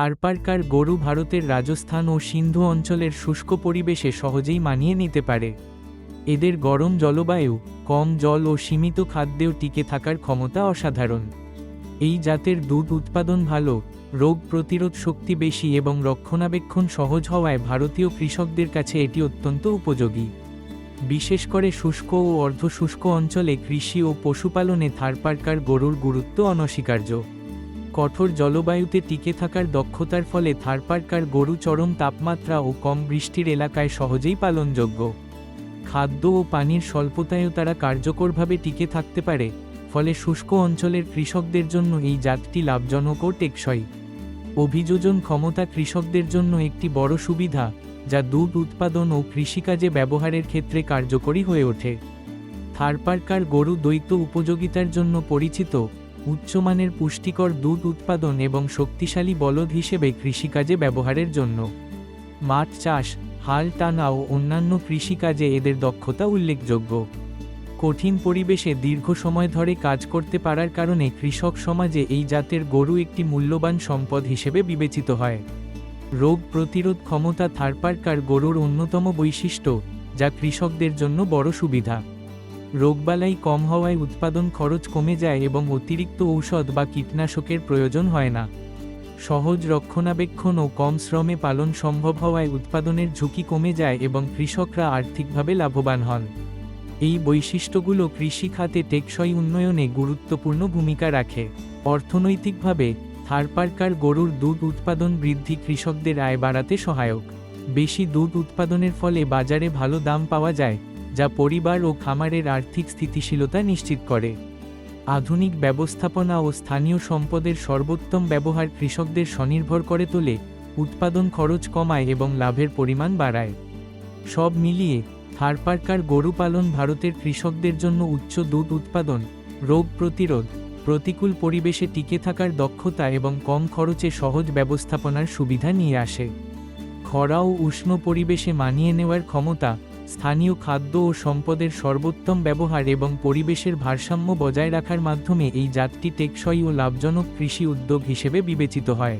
থারপারকার গরু ভারতের রাজস্থান ও সিন্ধু অঞ্চলের শুষ্ক পরিবেশে সহজেই মানিয়ে নিতে পারে। এদের গরম জলবায়ু, কম জল ও সীমিত খাদ্যেও টিকে থাকার ক্ষমতা অসাধারণ। এই জাতের দুধ উৎপাদন ভালো, রোগ প্রতিরোধ শক্তি বেশি এবং রক্ষণাবেক্ষণ সহজ হওয়ায় ভারতীয় কৃষকদের কাছে এটি অত্যন্ত উপযোগী। বিশেষ করে শুষ্ক ও অর্ধশুষ্ক অঞ্চলে কৃষি ও পশুপালনে থারপারকার গরুর গুরুত্ব অনস্বীকার্য। কঠোর জলবায়ুতে টিকে থাকার দক্ষতার ফলে থারপারকার গরু চরম তাপমাত্রা ও কম বৃষ্টির এলাকায় সহজেই পালনযোগ্য। খাদ্য ও পানির স্বল্পতায়ও তারা কার্যকরভাবে টিকে থাকতে পারে, ফলে শুষ্ক অঞ্চলের কৃষকদের জন্য এই জাতটি লাভজনক ও টেকসই। অভিযোজন ক্ষমতা কৃষকদের জন্য একটি বড় সুবিধা, যা দুধ উৎপাদন ও কৃষিকাজে ব্যবহারের ক্ষেত্রে কার্যকরী হয়ে ওঠে। থারপারকার গরু দ্বৈত উপযোগিতার জন্য পরিচিত উচ্চমানের পুষ্টিকর দুধ উৎপাদন এবং শক্তিশালী বলদ হিসেবে কৃষিকাজে ব্যবহারের জন্য। মাঠ চাষ, হাল টানা ও অন্যান্য কৃষিকাজে এদের দক্ষতা উল্লেখযোগ্য। কঠিন পরিবেশে দীর্ঘ সময় ধরে কাজ করতে পারার কারণে কৃষক সমাজে এই জাতের গরু একটি মূল্যবান সম্পদ হিসেবে বিবেচিত হয়। রোগ প্রতিরোধ ক্ষমতা থারপারকার গরুর অন্যতম বৈশিষ্ট্য, যা কৃষকদের জন্য বড় সুবিধা। রোগবালাই কম হওয়ায় উৎপাদন খরচ কমে যায় এবং অতিরিক্ত ঔষধ বা কীটনাশকের প্রয়োজন হয় না। সহজ রক্ষণাবেক্ষণ ও কম শ্রমে পালন সম্ভব হওয়ায় উৎপাদনের ঝুঁকি কমে যায় এবং কৃষকরা আর্থিকভাবে লাভবান হন। এই বৈশিষ্ট্যগুলো কৃষি খাতে টেকসই উন্নয়নে গুরুত্বপূর্ণ ভূমিকা রাখে। অর্থনৈতিকভাবে থারপারকার গরুর দুধ উৎপাদন বৃদ্ধি কৃষকদের আয় বাড়াতে সহায়ক। বেশি দুধ উৎপাদনের ফলে বাজারে ভালো দাম পাওয়া যায়। যা পরিবার ও খামারের আর্থিক স্থিতিশীলতা নিশ্চিত করে। আধুনিক ব্যবস্থাপনা ও স্থানীয় সম্পদের সর্বোত্তম ব্যবহার কৃষকদের স্বনির্ভর করে তোলে, উৎপাদন খরচ কমায় এবং লাভের পরিমাণ বাড়ায়। সব মিলিয়ে থারপারকার গরু পালন ভারতের কৃষকদের জন্য উচ্চ দুধ উৎপাদন, রোগ প্রতিরোধ, প্রতিকূল পরিবেশে টিকে থাকার দক্ষতা এবং কম খরচে সহজ ব্যবস্থাপনার সুবিধা নিয়ে আসে। খরা ও উষ্ণ পরিবেশে মানিয়ে নেওয়ার ক্ষমতা স্থানীয় খাদ্য ও সম্পদের সর্বোত্তম ব্যবহার এবং পরিবেশের ভারসাম্য বজায় রাখার মাধ্যমে এই জাতটি টেকসই ও লাভজনক কৃষি উদ্যোগ হিসেবে বিবেচিত হয়।